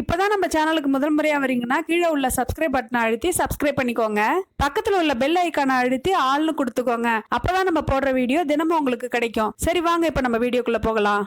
இப்போதான் நம்ம சேனலுக்கு முதல் முறையாக வரீங்கன்னா கீழே உள்ள சப்ஸ்கிரைப் பட்டனை அழுத்தி சப்ஸ்கிரைப் பண்ணிக்கோங்க. பக்கத்தில் உள்ள பெல் ஐக்கானை அழுத்தி ஆள்னு கொடுத்துக்கோங்க. அப்போதான் நம்ம போடுற வீடியோ தினமும் உங்களுக்கு கிடைக்கும். சரி வாங்க இப்போ நம்ம வீடியோக்குள்ளே போகலாம்.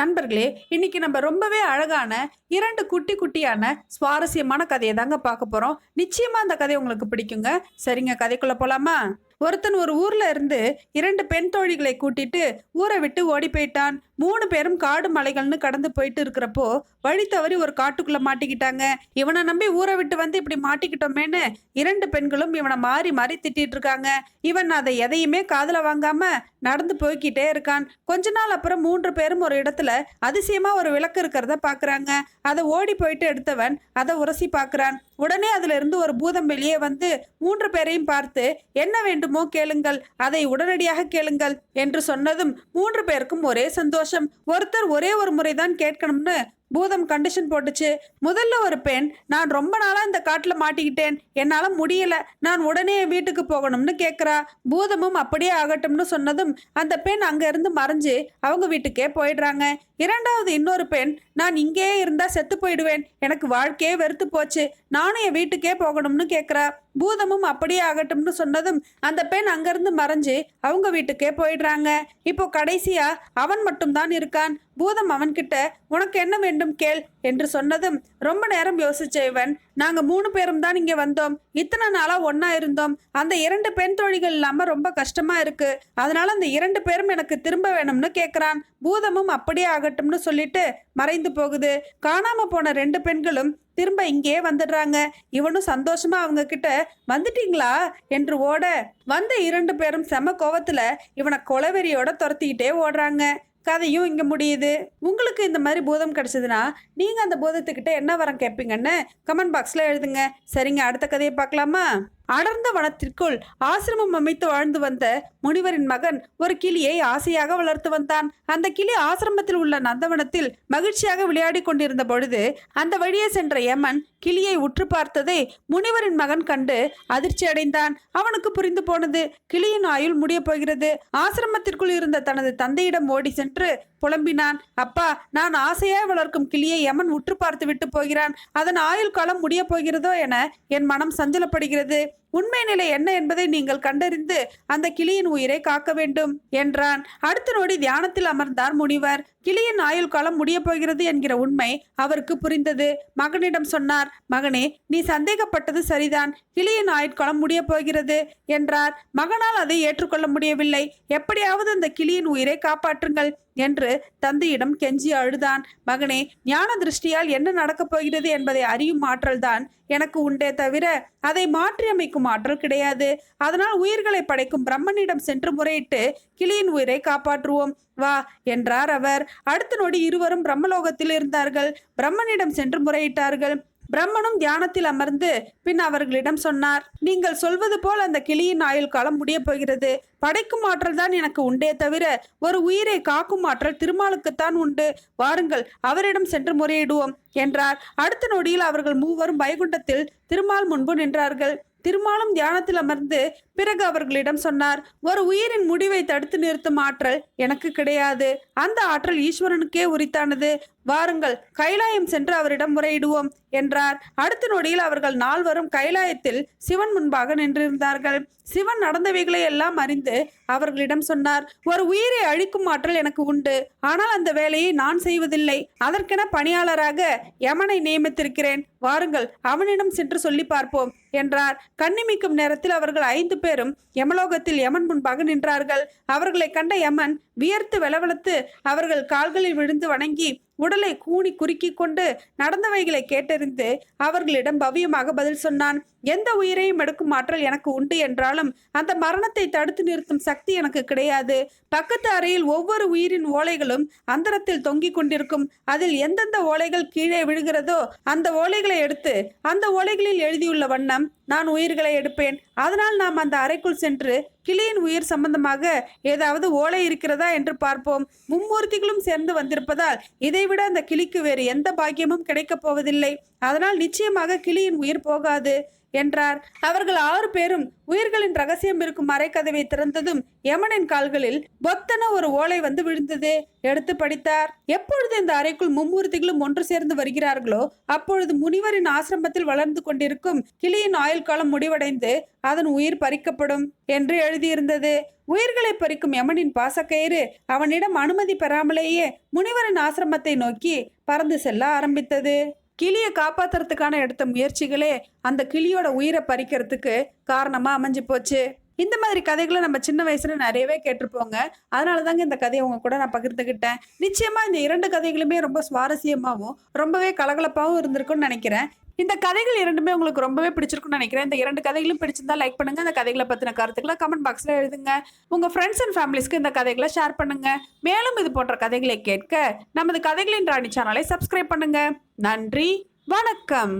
நண்பர்களே இன்னைக்கு நம்ம ரொம்பவே அழகான இரண்டு குட்டி குட்டியான சுவாரஸ்யமான கதையை தாங்க பார்க்க போகிறோம் நிச்சயமாக அந்த கதை உங்களுக்கு பிடிக்குங்க. சரிங்க கதைக்குள்ளே போகலாமா ஒருத்தன் ஒரு ஊர்ல இருந்து இரண்டு பெண் தோழிகளை கூட்டிட்டு ஊரை விட்டு ஓடி போயிட்டான். மூணு பேரும் காடு மலைகள்னு கடந்து போயிட்டு இருக்கிறப்போ வழி தவறி ஒரு காட்டுக்குள்ள மாட்டிக்கிட்டாங்க. இவனை நம்பி ஊரை விட்டு வந்து இப்படி மாட்டிக்கிட்டோமேன்னு இரண்டு பெண்களும் இவனை மாறி மாறி திட்டிட்டு இருக்காங்க. இவன் அதை எதையுமே காதில் வாங்காம நடந்து போய்கிட்டே இருக்கான். கொஞ்ச நாள் அப்புறம் மூன்று பேரும் ஒரு இடத்துல அதிசயமா ஒரு விளக்கு இருக்கிறத பாக்குறாங்க. அதை ஓடி போயிட்டு எடுத்தவன் அதை உரசி பார்க்குறான் உடனே அதுல இருந்து ஒரு பூதம் வெளியே வந்து மூன்று பேரையும் பார்த்து என்ன வேண்டுமோ கேளுங்கள். அதை உடனடியாக கேளுங்கள் என்று சொன்னதும் மூன்று பேருக்கும் ஒரே சந்தோஷம். ஒருத்தர் ஒரே ஒரு முறைதான் கேட்கணும்னு பூதம் கண்டிஷன் போட்டுச்சு. முதல்ல ஒரு பெண் நான் ரொம்ப நாளாக இந்த காட்டில் மாட்டிக்கிட்டேன். என்னால் முடியல. நான் உடனே வீட்டுக்கு போகணும்னு கேட்குறா பூதமும் அப்படியே ஆகட்டும்னு சொன்னதும் அந்த பெண் அங்கேருந்து மறைஞ்சு அவங்க வீட்டுக்கே போயிடுறாங்க. இரண்டாவது இன்னொரு பெண் நான் இங்கேயே இருந்தால் செத்து போயிடுவேன். எனக்கு வாழ்க்கையே வெறுத்து போச்சு. நானும் என் வீட்டுக்கே போகணும்னு கேட்குறா பூதமும் அப்படியே ஆகட்டும்னு சொன்னதும் அந்த பெண் அங்கேருந்து மறைஞ்சு அவங்க வீட்டுக்கே போயிடுறாங்க. இப்போ கடைசியாக அவன் மட்டும்தான் இருக்கான். பூதம் அவன்கிட்ட உனக்கு என்ன வேண்டும் கேள் என்று சொன்னதும் ரொம்ப நேரம் யோசிச்ச இவன். நாங்க மூணு பேரும் தான் இங்க வந்தோம். இத்தனை நாளா ஒன்றா இருந்தோம். அந்த இரண்டு பெண் தோழிகள் இல்லாம ரொம்ப கஷ்டமா இருக்கு. அதனால அந்த இரண்டு பேரும் எனக்கு திரும்ப வேணும்னு கேக்குறான். பூதமும் அப்படியே ஆகட்டும்னு சொல்லிட்டு மறைந்து போகுது. காணாம போன ரெண்டு பெண்களும் திரும்ப இங்கேயே வந்துடுறாங்க. இவனும் சந்தோஷமா அவங்க கிட்ட வந்துட்டீங்களா? என்று ஓட வந்த இரண்டு பேரும் செம கோவத்துல இவனை கொலவெறியோட துரத்திக்கிட்டே ஓடுறாங்க. கதையும் இங்கே முடியுது. உங்களுக்கு இந்த மாதிரி பூதம் கிடச்சிதுன்னா நீங்கள் அந்த பூதத்துக்கிட்ட என்ன வரம் கேட்பீங்கன்னு கமெண்ட் பாக்ஸில் எழுதுங்க. சரிங்க அடுத்த கதையை பார்க்கலாமா? அடர்ந்த வனத்திற்குள் ஆசிரமம் அமைத்து வாழ்ந்து வந்த முனிவரின் மகன் ஒரு கிளியை ஆசையாக வளர்த்து வந்தான். அந்த கிளி ஆசிரமத்தில் உள்ள நந்தவனத்தில் மகிழ்ச்சியாக விளையாடி கொண்டிருந்த பொழுது அந்த வழியே சென்ற யமன் கிளியை உற்று பார்த்ததை முனிவரின் மகன் கண்டு அதிர்ச்சி அடைந்தான். அவனுக்கு புரிந்து போனது கிளியின் ஆயுள் முடியப் போகிறது. ஆசிரமத்திற்குள் இருந்த தனது தந்தையிடம் ஓடி சென்று புலம்பினான். அப்பா நான் ஆசையாய் வளர்க்கும் கிளியை யமன் உற்று பார்த்து விட்டு போகிறான். அதன் ஆயுள் காலம் முடியப் போகிறதோ என என் மனம் சஞ்சலப்படுகிறது. உண்மை நிலை என்ன என்பதை நீங்கள் கண்டறிந்து அந்த கிளியின் உயிரை காக்க வேண்டும் என்றான். அடுத்த நொடி தியானத்தில் அமர்ந்தார் முனிவர். கிளியின் ஆயுள் காலம் முடியப் போகிறது என்கிற உண்மை அவருக்கு புரிந்தது. மகனிடம் சொன்னார் மகனே நீ சந்தேகப்பட்டது சரிதான். கிளியின் ஆயுட்காலம் முடியப் போகிறது என்றார். மகனால் அதை ஏற்றுக்கொள்ள முடியவில்லை. எப்படியாவது அந்த கிளியின் உயிரை காப்பாற்றுங்கள். என்று தந்தையிடம் கெஞ்சி அழுதான். மகனே ஞான திருஷ்டியால் என்ன நடக்கப் போகிறது என்பதை அறியும் ஆற்றல்தான் எனக்கு உண்டே தவிர அதை மாற்றியமைக்கும் ஆற்றல் கிடையாது. அதனால் உயிர்களை படைக்கும் பிரம்மனிடம் சென்று முறையிட்டு கிளியின் உயிரை காப்பாற்றுவோம். வா என்றார் அவர். அடுத்த நொடி இருவரும் பிரம்மலோகத்தில் இருந்தார்கள். பிரம்மனிடம் சென்று முறையிட்டார்கள். பிரம்மனும் தியானத்தில் அமர்ந்து பின் அவர்களிடம் சொன்னார் நீங்கள் சொல்வது போல் அந்த கிளியின் ஆயுள் காலம் முடிய போகிறது. படைக்கும் ஆற்றல் தான் எனக்கு உண்டே தவிர ஒரு உயிரை காக்கும் ஆற்றல் திருமாலுக்குத்தான் உண்டு. வாருங்கள் அவரிடம் சென்று முறையிடுவோம் என்றார். அடுத்த நொடியில் அவர்கள் மூவரும் வைகுண்டத்தில் திருமால் முன்பு நின்றார்கள். திருமாலும் தியானத்தில் அமர்ந்து பிறகு அவர்களிடம் சொன்னார் ஒரு உயிரின் முடிவை தடுத்து நிறுத்தும் ஆற்றல் எனக்கு கிடையாது. அந்த ஆற்றல் ஈஸ்வரனுக்கே உரித்தானது. வாருங்கள் கைலாயம் சென்று அவரிடம் முறையிடுவோம் என்றார். அடுத்த நொடியில் அவர்கள் நால்வரும் கைலாயத்தில் சிவன் முன்பாக நின்றிருந்தார்கள். சிவன் நடந்தவைகளை எல்லாம் அறிந்து அவர்களிடம் சொன்னார் ஒரு உயிரை அழிக்கும் ஆற்றல் எனக்கு உண்டு. ஆனால் அந்த வேலையை நான் செய்வதில்லை. அதற்கென பணியாளராக யமனை நியமித்திருக்கிறேன். வாருங்கள் அவனிடம் சென்று சொல்லி பார்ப்போம் என்றார். கண்ணிமிக்கும் நேரத்தில் அவர்கள் ஐந்து பேரும் யமலோகத்தில் யமன் முன்பாக நின்றார்கள். அவர்களை கண்ட யமன் வியர்த்து வெளவளத்து அவர்கள் கால்களில் விழுந்து வணங்கி உடலை கூனி குறுக்கி கொண்டு நடந்தவைகளை கேட்டறிந்து அவர்களிடம் பவ்யமாக பதில் சொன்னான். எந்த உயிரையும் எடுக்கும் ஆற்றல் எனக்கு உண்டு என்றாலும் அந்த மரணத்தை தடுத்து நிறுத்தும் சக்தி எனக்கு கிடையாது. பக்கத்து அறையில் ஒவ்வொரு உயிரின் ஓலைகளும் அந்தரத்தில் தொங்கிக் கொண்டிருக்கும். அதில் எந்தெந்த ஓலைகள் கீழே விழுகிறதோ அந்த ஓலைகளை எடுத்து அந்த ஓலைகளில் எழுதியுள்ள வண்ணம் நான் உயிர்களை எடுப்பேன். அதனால் நாம் அந்த அறைக்குள் சென்று கிளியின் உயிர் சம்பந்தமாக ஏதாவது ஓலை இருக்கிறதா என்று பார்ப்போம். மும்மூர்த்திகளும் சேர்ந்து வந்திருப்பதால் இதைவிட அந்த கிளிக்கு வேறு எந்த பாக்கியமும் கிடைக்கப் போவதில்லை. அதனால் நிச்சயமாக கிளியின் உயிர் போகாது. என்றார். அவர்கள் ஆறு பேரும் உயிர்களின் ரகசியம் இருக்கும் அறைக்கதவை திறந்ததும் யமனின் கால்களில் பொத்தன ஒரு ஓலை வந்து விழுந்தது. எடுத்து படித்தார். எப்பொழுது இந்த அறைக்குள் மும்மூர்த்திகளும் ஒன்று சேர்ந்து வருகிறார்களோ அப்பொழுது முனிவரின் ஆசிரமத்தில் வளர்ந்து கொண்டிருக்கும் கிளியின் ஆயுள் காலம் முடிவடைந்து அதன் உயிர் பறிக்கப்படும் என்று எழுதியிருந்தது. உயிர்களை பறிக்கும் யமனின் பாசக்கயிறு அவனிடம் அனுமதி பெறாமலேயே முனிவரின் ஆசிரமத்தை நோக்கி பறந்து செல்ல ஆரம்பித்தது. கிளியை காப்பாத்துறதுக்கான எடுத்த முயற்சிகளே அந்த கிளியோட உயிரை பறிக்கிறதுக்கு காரணமாக அமைஞ்சு போச்சு. இந்த மாதிரி கதைகளை நம்ம சின்ன வயசுல நிறையவே கேட்டிருப்போங்க. அதனால தாங்க இந்த கதையை உங்க கூட நான் பகிர்ந்துக்கிட்டேன் நிச்சயமா இந்த இரண்டு கதைகளுமே ரொம்ப சுவாரஸ்யமாகவும் ரொம்பவே கலகலப்பாகவும் இருந்திருக்கும்னு நினைக்கிறேன். இந்த கதைகள் இரண்டுமே உங்களுக்கு ரொம்பவே பிடிச்சிருக்கும்னு நினைக்கிறேன். இந்த இரண்டு கதைகளும் பிடிச்சிருந்தா லைக் பண்ணுங்க. அந்த கதைகளை பற்றின கருத்துக்களை கமெண்ட் பாக்ஸில் எழுதுங்க. உங்க ஃப்ரெண்ட்ஸ் அண்ட் ஃபேமிலிஸ்க்கு இந்த கதைகளை ஷேர் பண்ணுங்க. மேலும் இது போன்ற கதைகளை கேட்க நமது கதைகளின் ராணி சேனலை சப்ஸ்கிரைப் பண்ணுங்க. நன்றி. வணக்கம்.